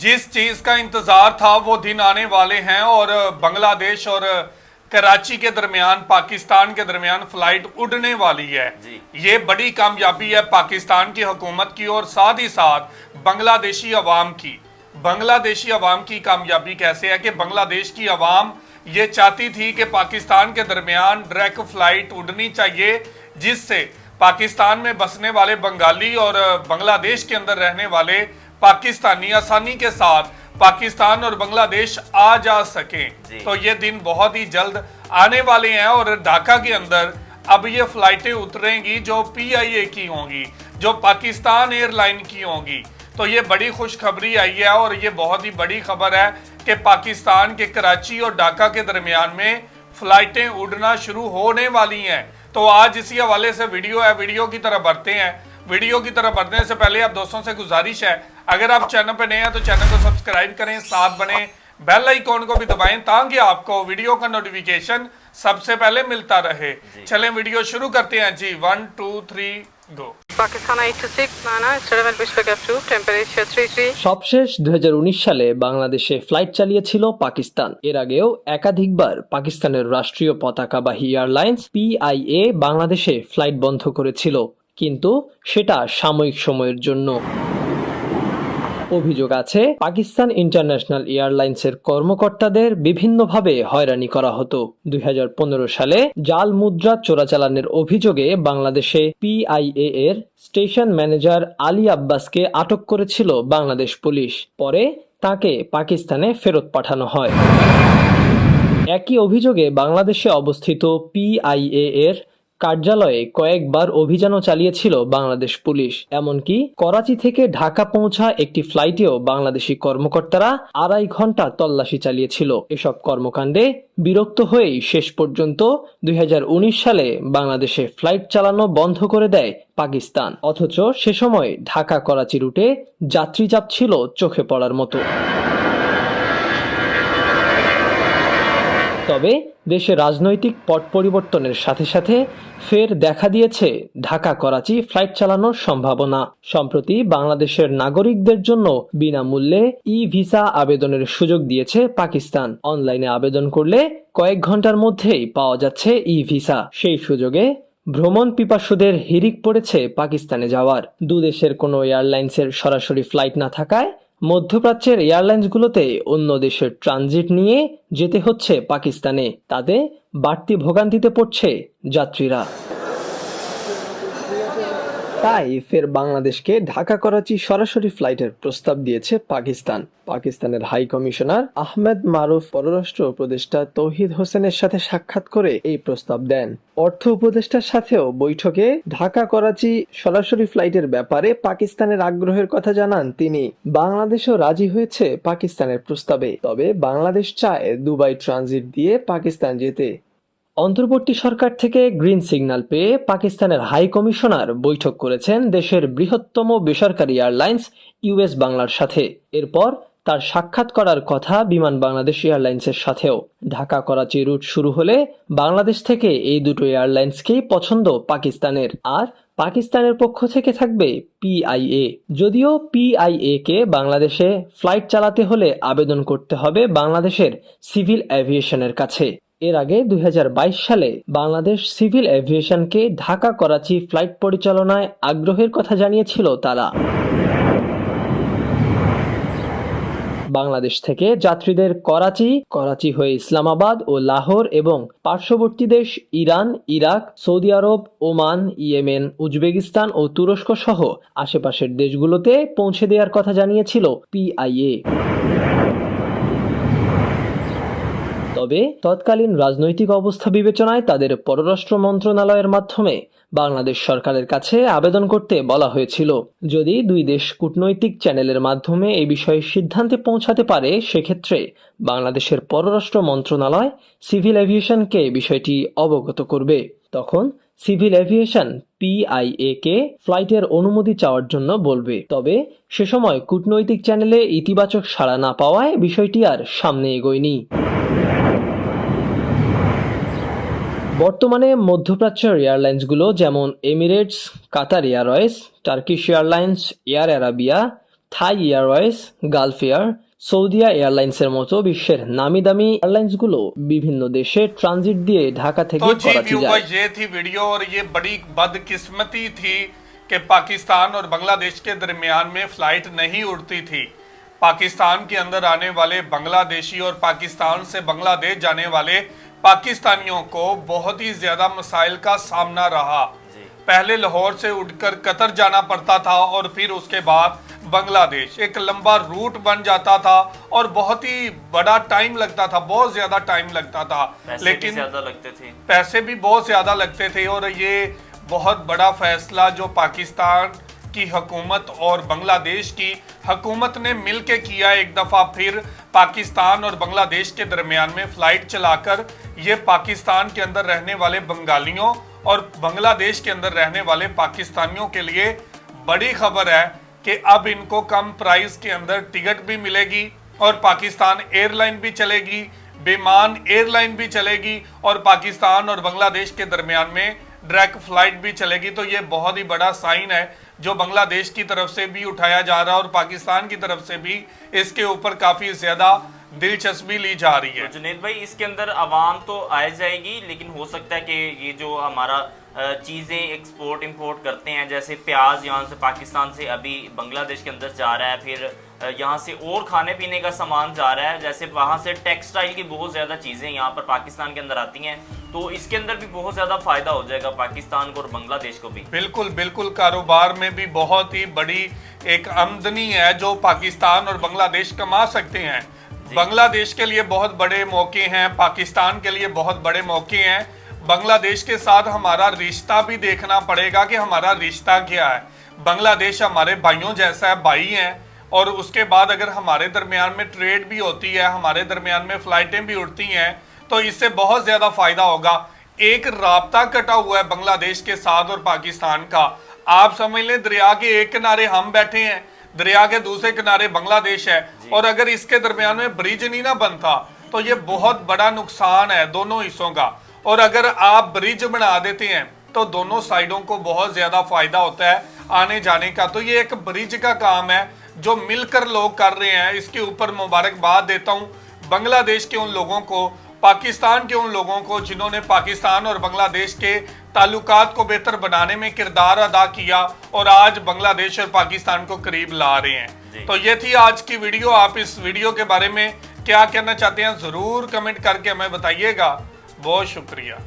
जिस चीज़ का इंतज़ार था वो दिन आने वाले हैं और बांग्लादेश और कराची के दरमियान पाकिस्तान के दरमियान फ़्लाइट उड़ने वाली है। ये बड़ी कामयाबी है पाकिस्तान की हुकूमत की और साथ ही साथ बांग्लादेशी अवाम की। बांग्लादेशी अवाम की कामयाबी कैसे है कि बांग्लादेश की अवाम ये चाहती थी कि पाकिस्तान के दरमियान डायरेक्ट फ़्लाइट उड़नी चाहिए जिससे पाकिस्तान में बसने वाले बंगाली और बांग्लादेश के अंदर रहने वाले पाकिस्तानी आसानी के साथ पाकिस्तान और बांग्लादेश आ जा सके। तो ये दिन बहुत ही जल्द आने वाले हैं और ढाका के अंदर अब ये फ्लाइटें उतरेंगी जो पीआईए की होंगी जो पाकिस्तान एयरलाइन की होंगी। तो ये बड़ी खुशखबरी आई है और ये बहुत ही बड़ी खबर है कि पाकिस्तान के कराची और ढाका के दरमियान में फ्लाइटें उड़ना शुरू होने वाली हैं। तो आज इसी हवाले से वीडियो है वीडियो की तरह बढ़ते हैं। वीडियो की तरफ बढ़ने से पहले आप दोस्तों से गुजारिश है अगर आप चैनल पर नए हैं तो चैनल को सब्सक्राइब करें साथ बने बेल आइकॉन को भी दबाएं ताकि आपको वीडियो का नोटिफिकेशन सबसे पहले मिलता रहे चलें वीडियो शुरू करते हैं जी one two three go Pakistan 826, Nana, Stereo Pushback approved, temperature 33. সবশেষ দুই সালে বাংলাদেশে ফ্লাইট চালিয়েছিল পাকিস্তান এর আগেও একাধিকবার পাকিস্তানের রাষ্ট্রীয় পতাকাবাহী এয়ারলাইন্স পিআইএ বাংলাদেশে ফ্লাইট বন্ধ করেছিল কিন্তু সেটা সাময়িক সময়ের জন্য। অভিযোগ আছে, পাকিস্তান ইন্টারন্যাশনাল এয়ারলাইন্সের কর্মকর্তাদের বিভিন্নভাবে হয়রানি করা হতো। দুই হাজার পনেরো সালে জাল মুদ্রা চোরাচালানের অভিযোগে বাংলাদেশে পিআইএ এর স্টেশন ম্যানেজার আলী আব্বাসকে আটক করেছিল বাংলাদেশ পুলিশ। পরে তাকে পাকিস্তানে ফেরত পাঠানো হয়। একই অভিযোগে বাংলাদেশে অবস্থিত পিআইএ এর কার্যালয়ে কয়েকবার অভিযানও চালিয়েছিল বাংলাদেশ পুলিশ। এমনকি করাচি থেকে ঢাকা পৌঁছা একটি ফ্লাইটেও বাংলাদেশি কর্মকর্তারা আড়াই ঘণ্টা তল্লাশি চালিয়েছিল। এসব কর্মকাণ্ডে বিরক্ত হয়েই শেষ পর্যন্ত দুই হাজার উনিশ সালে বাংলাদেশে ফ্লাইট চালানো বন্ধ করে দেয় পাকিস্তান। অথচ সে সময় ঢাকা করাচি রুটে যাত্রীচাপ ছিল চোখে পড়ার মতো। তবে দেশে রাজনৈতিক পট পরিবর্তনের সাথে সাথে ফের দেখা দিয়েছে ঢাকা করাচি ফ্লাইট চালানোর সম্ভাবনা। সম্প্রতি বাংলাদেশের নাগরিকদের জন্য বিনামূল্যে ই ভিসা আবেদনের সুযোগ দিয়েছে পাকিস্তান। অনলাইনে আবেদন করলে কয়েক ঘণ্টার মধ্যেই পাওয়া যাচ্ছে ই ভিসা সেই সুযোগে ভ্রমণ পিপাসুদের হিরিক পড়েছে পাকিস্তানে যাওয়ার। দুদেশের কোনো এয়ারলাইন্সের সরাসরি ফ্লাইট না থাকায় মধ্যপ্রাচ্যের এয়ারলাইন্সগুলোতে অন্য দেশের ট্রানজিট নিয়ে যেতে হচ্ছে পাকিস্তানে। তাদের বাড়তি ভোগান্তিতে পড়ছে যাত্রীরা। তাই ফের বাংলাদেশকে ঢাকা করাচি সরাসরি ফ্লাইটের প্রস্তাব দিয়েছে পাকিস্তান। পাকিস্তানের হাই কমিশনার আহমেদ মারুফ পররাষ্ট্র উপদেষ্টা তৌহিদ হোসেনের সাথে সাক্ষাৎ করে এই প্রস্তাব দেন। অর্থ উপদেষ্টার সাথেও বৈঠকে ঢাকা করাচি সরাসরি ফ্লাইটের ব্যাপারে পাকিস্তানের আগ্রহের কথা জানান তিনি। বাংলাদেশও রাজি হয়েছে পাকিস্তানের প্রস্তাবে, তবে বাংলাদেশ চায় দুবাই ট্রানজিট দিয়ে পাকিস্তান যেতে। অন্তর্বর্তী সরকার থেকে গ্রিন সিগন্যাল পেয়ে পাকিস্তানের হাই কমিশনার বৈঠক করেছেন দেশের বৃহত্তম বেসরকারি এয়ারলাইন্স ইউএস বাংলার সাথে। এরপর তার সাক্ষাৎ করার কথা বিমান বাংলাদেশ এয়ারলাইন্সের সাথেও। ঢাকা, করাচি রুট শুরু হলে বাংলাদেশ থেকে এই দুটো এয়ারলাইন্সকেই পছন্দ পাকিস্তানের। আর পাকিস্তানের পক্ষ থেকে থাকবে পিআইএ যদিও পিআইএ কে বাংলাদেশে ফ্লাইট চালাতে হলে আবেদন করতে হবে বাংলাদেশের সিভিল অ্যাভিয়েশনের কাছে। এর আগে দুই হাজার বাইশ সালে বাংলাদেশ সিভিল এভিয়েশনকে ঢাকা করাচি ফ্লাইট পরিচালনায় আগ্রহের কথা জানিয়েছিল তারা। বাংলাদেশ থেকে যাত্রীদের করাচি করাচি হয়ে ইসলামাবাদ ও লাহোর এবং পার্শ্ববর্তী দেশ ইরান, ইরাক, সৌদি আরব, ওমান, ইয়েমেন, উজবেকিস্তান ও তুরস্ক সহ আশেপাশের দেশগুলোতে পৌঁছে দেওয়ার কথা জানিয়েছিল পিআইএ তবে তৎকালীন রাজনৈতিক অবস্থা বিবেচনায় তাদের পররাষ্ট্র মন্ত্রণালয়ের মাধ্যমে বাংলাদেশ সরকারের কাছে আবেদন করতে বলা হয়েছিল। যদি দুই দেশ কূটনৈতিক চ্যানেলের মাধ্যমে এই বিষয়ে সিদ্ধান্তে পৌঁছাতে পারে, সেক্ষেত্রে বাংলাদেশের পররাষ্ট্র মন্ত্রণালয় সিভিল এভিয়েশনকে বিষয়টি অবগত করবে। তখন সিভিল এভিয়েশন পিআইএ কে ফ্লাইটের অনুমতি চাওয়ার জন্য বলবে। তবে সে সময় কূটনৈতিক চ্যানেলে ইতিবাচক সাড়া না পাওয়ায় বিষয়টি আর সামনে এগোয়নি। বর্তমানে মধ্যপ্রাচ্যের এয়ারলাইন্সগুলো যেমন Emirates Qatar Airways Turkish Airlines Air Arabia Thai Airways Gulf Air Saudia এয়ারলাইন্সের মতো বিশ্বের নামি দামি এয়ারলাইন্সগুলো বিভিন্ন দেশে ট্রানজিট দিয়ে ঢাকা থেকে तो जी করাচি যায় व्यूवर ये थी वीडियो और ये बड़ी बदकिस्मती थी कि पाकिस्तान और बांग्लादेश के दरमियान में फ्लाइट नहीं उड़ती थी पाकिस्तान के अंदर आने वाले बांग्लादेशी और पाकिस्तान से बांग्लादेश जाने वाले पाकिस्तानियों को बहुत ही ज़्यादा मसाइल का सामना रहा। पहले लाहौर से उठकर कतर जाना पड़ता था और फिर उसके बाद बांग्लादेश। एक लंबा रूट बन जाता था और बहुत ही बड़ा टाइम लगता था बहुत ज़्यादा टाइम लगता था। पैसे भी लेकिन ज़्यादा लगते थे। पैसे भी बहुत ज़्यादा लगते थे और ये बहुत बड़ा फैसला जो पाकिस्तान की हकूमत और बांग्लादेश की हकूमत ने मिलके किया एक दफ़ा फिर पाकिस्तान और बांग्लादेश के दरमियान में फ़्लाइट चलाकर ये पाकिस्तान के अंदर रहने वाले बंगालियों और बांग्लादेश के अंदर रहने वाले पाकिस्तानियों के लिए बड़ी खबर है कि अब इनको कम प्राइस के अंदर टिकट भी मिलेगी और पाकिस्तान एयरलाइन भी चलेगी विमान एयरलाइन भी चलेगी और पाकिस्तान और बांग्लादेश के दरमियान में डायरेक्ट फ़्लाइट भी चलेगी। तो ये बहुत ही बड़ा साइन है जो बांग्लादेश की तरफ़ से भी उठाया जा रहा है और पाकिस्तान की तरफ़ से भी इसके ऊपर काफ़ी ज़्यादा दिलचस्पी ली जा रही है। तो जुनेद भाई इसके अंदर आवाम तो आ जाएगी लेकिन हो सकता है कि ये जो हमारा चीज़ें एक्सपोर्ट इंपोर्ट करते हैं जैसे प्याज यहाँ से पाकिस्तान से अभी बांग्लादेश के अंदर जा रहा है फिर यहाँ से और खाने पीने का सामान जा रहा है जैसे वहाँ से टेक्सटाइल की बहुत ज़्यादा चीज़ें यहाँ पर पाकिस्तान के अंदर आती हैं तो इसके अंदर भी बहुत ज़्यादा फ़ायदा हो जाएगा पाकिस्तान को और बांग्लादेश को भी। बिल्कुल बिल्कुल कारोबार में भी बहुत ही बड़ी एक आमदनी है जो पाकिस्तान और बांग्लादेश कमा सकते हैं। बांग्लादेश के लिए बहुत बड़े मौके हैं, पाकिस्तान के लिए बहुत बड़े मौके हैं। बांग्लादेश के साथ हमारा रिश्ता भी देखना पड़ेगा कि हमारा रिश्ता क्या है। बांग्लादेश हमारे भाइयों जैसा है, भाई हैं, और उसके बाद अगर हमारे दरमियान में ट्रेड भी होती है, हमारे दरमियान में फ्लाइटें भी उड़ती हैं तो इससे बहुत ज़्यादा फ़ायदा होगा। एक राबता कटा हुआ है बांग्लादेश के साथ और पाकिस्तान का। आप समझ लें, दरिया के एक किनारे हम बैठे हैं दरिया के दूसरे किनारे बांग्लादेश है। और अगर इसके दरमियान में ब्रिज नहीं ना बनता तो ये बहुत बड़ा नुकसान है दोनों हिस्सों का। और अगर आप ब्रिज बना देते हैं तो दोनों साइडों को बहुत ज़्यादा फ़ायदा होता है आने जाने का। तो ये एक ब्रिज का काम है जो मिलकर लोग कर रहे हैं। इसके ऊपर मुबारकबाद देता हूँ बांग्लादेश के उन लोगों को पाकिस्तान के उन लोगों को जिन्होंने पाकिस्तान और बांग्लादेश के ताल्लुकात को बेहतर बनाने में किरदार अदा किया और आज बांग्लादेश और पाकिस्तान को करीब ला रहे हैं। तो ये थी आज की वीडियो। आप इस वीडियो के बारे में क्या कहना चाहते हैं ज़रूर कमेंट करके हमें बताइएगा। बहुत शुक्रिया।